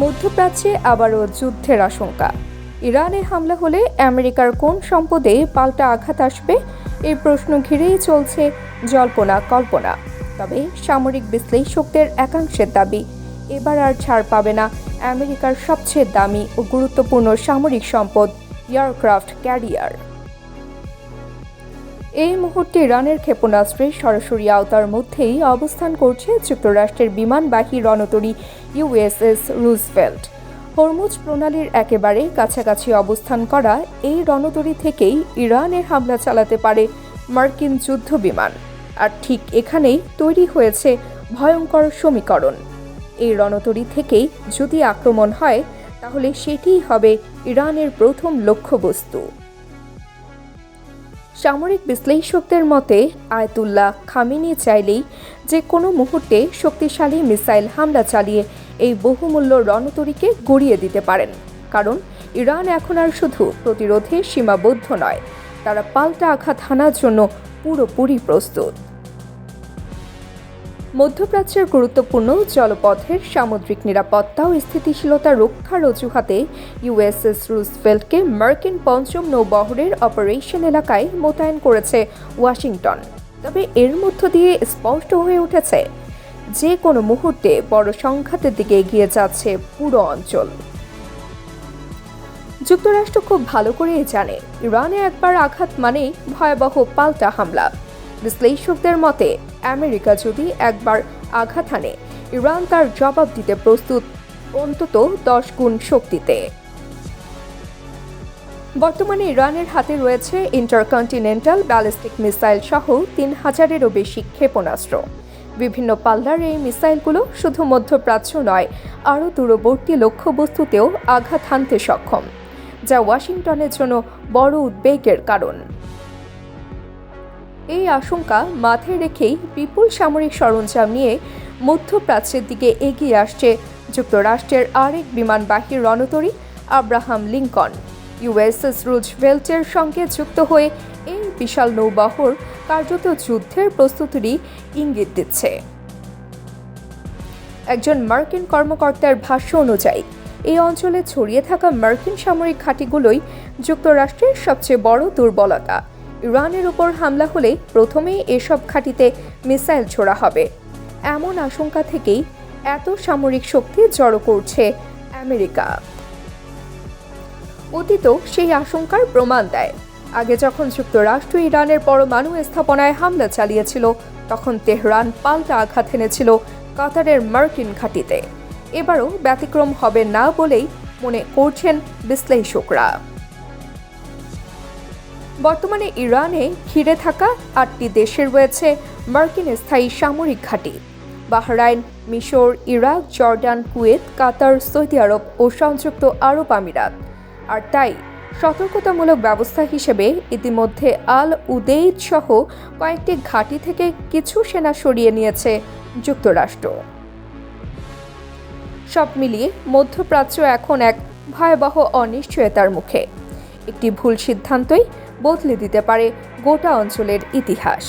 মধ্যপ্রাচ্যে আবারও যুদ্ধের আশঙ্কা। ইরানে হামলা হলে আমেরিকার কোন সম্পদে পাল্টা আঘাত আসবে এই প্রশ্ন ঘিরেই চলছে জল্পনা কল্পনা। তবে সামরিক বিশ্লেষকদের একাংশের দাবি, এবার আর ছাড় পাবে না আমেরিকার সবচেয়ে দামি ও গুরুত্বপূর্ণ সামরিক সম্পদ, এয়ারক্রাফট ক্যারিয়ার। এই মুহূর্তে ইরানের ক্ষেপণাস্ত্রের সরাসরি আওতার মধ্যেই অবস্থান করছে যুক্তরাষ্ট্রের বিমানবাহী রণতরী ইউএসএস রুজভেল্ট। হরমুজ প্রণালীর একেবারে কাছাকাছি অবস্থান করা এই রণতরী থেকেই ইরানের হামলা চালাতে পারে মার্কিন যুদ্ধ বিমান। আর ঠিক এখানেই তৈরি হয়েছে ভয়ঙ্কর সমীকরণ। এই রণতরী থেকেই যদি আক্রমণ হয়, তাহলে সেটিই হবে ইরানের প্রথম লক্ষ্যবস্তু। সামরিক বিশ্লেষকদের মতে, আয়তুল্লাহ খামিনি চাইলেই যে কোনো মুহূর্তে শক্তিশালী মিসাইল হামলা চালিয়ে এই বহুমূল্য রণতরীকে গড়িয়ে দিতে পারেন। কারণ, ইরান এখন আর শুধু প্রতিরোধে সীমাবদ্ধ নয়, তারা পাল্টা আঘাত হানার জন্য পুরোপুরি প্রস্তুত। মধ্যপ্রাচ্যের গুরুত্বপূর্ণ জলপথের সামুদ্রিক নিরাপত্তা ও স্থিতিশীলতা রক্ষার অজুহাতে ইউএসএস রুজভেল্টকে মার্কিন পঞ্চম নৌবহরের অপারেশন এলাকায় মোতায়েন করেছে ওয়াশিংটন। তবে এর মধ্য দিয়ে স্পষ্ট হয়ে উঠেছে, যে কোনো মুহূর্তে বড় সংঘাতের দিকে এগিয়ে যাচ্ছে পুরো অঞ্চল। যুক্তরাষ্ট্র খুব ভালো করেই জানে, ইরানে একবার আঘাত মানেই ভয়াবহ পাল্টা হামলা। বিশ্লেষকদের মতে, আমেরিকা যদি একবার আঘাত হানে, ইরান তার জবাব দিতে প্রস্তুত, অন্তত দশ গুণ শক্তিতে। বর্তমানে ইরানের হাতে রয়েছে ইন্টারকন্টিনেন্টাল ব্যালিস্টিক মিসাইল সহ তিন হাজারেরও বেশি ক্ষেপণাস্ত্র। বিভিন্ন পাল্লার এই মিসাইলগুলো শুধু মধ্যপ্রাচ্য নয়, আরও দূরবর্তী লক্ষ্যবস্তুতেও আঘাত হানতে সক্ষম, যা ওয়াশিংটনের জন্য বড় উদ্বেগের কারণ। এই আশঙ্কা মাথায় রেখেই বিপুল সামরিক সরঞ্জাম নিয়ে মধ্যপ্রাচ্যের দিকে এগিয়ে আসছে যুক্তরাষ্ট্রের আরেক বিমানবাহী রণতরী, আব্রাহাম লিঙ্কন। ইউএসএস রুজভেল্টের সঙ্গে যুক্ত হয়ে এই বিশাল নৌবহর কার্যত যুদ্ধের প্রস্তুতিরই ইঙ্গিত দিচ্ছে। একজন মার্কিন কর্মকর্তার ভাষ্য অনুযায়ী, এই অঞ্চলে ছড়িয়ে থাকা মার্কিন সামরিক ঘাঁটিগুলোই যুক্তরাষ্ট্রের সবচেয়ে বড় দুর্বলতা। ইরানের উপর হামলা হলে প্রথমেই এসব ঘাঁটিতে মিসাইল ছোড়া হবে। এমন আশঙ্কা থেকেই এত সামরিক শক্তি জড়ো করছে আমেরিকা। অতীত সেই আশঙ্কার প্রমাণ দেয়। আগে যখন যুক্তরাষ্ট্র ইরানের পরমাণু স্থাপনায় হামলা চালিয়েছিল, তখন তেহরান পাল্টা আঘাত এনেছিল কাতারের মার্কিন ঘাঁটিতে। এবারও ব্যতিক্রম হবে না বলেই মনে করছেন বিশ্লেষকরা। বর্তমানে ইরানে ঘিরে থাকা আটটি দেশের রয়েছে মার্কিন স্থায়ী সামরিক ঘাঁটি। বাহরাইন, মিশর, Iraq, Jordan, Kuwait, Qatar, Saudi আরব ও সংযুক্ত আরব আমিরাত। আর তাই সতর্কতামূলক ব্যবস্থা হিসেবে ইতিমধ্যে আল উদেইদ সহ কয়েকটি ঘাঁটি থেকে কিছু সেনা সরিয়ে নিয়েছে যুক্তরাষ্ট্র। সব মিলিয়ে মধ্যপ্রাচ্য এখন এক ভয়াবহ অনিশ্চয়তার মুখে। একটি ভুল সিদ্ধান্তই বদলে দিতে পারে গোটা অঞ্চলের ইতিহাস।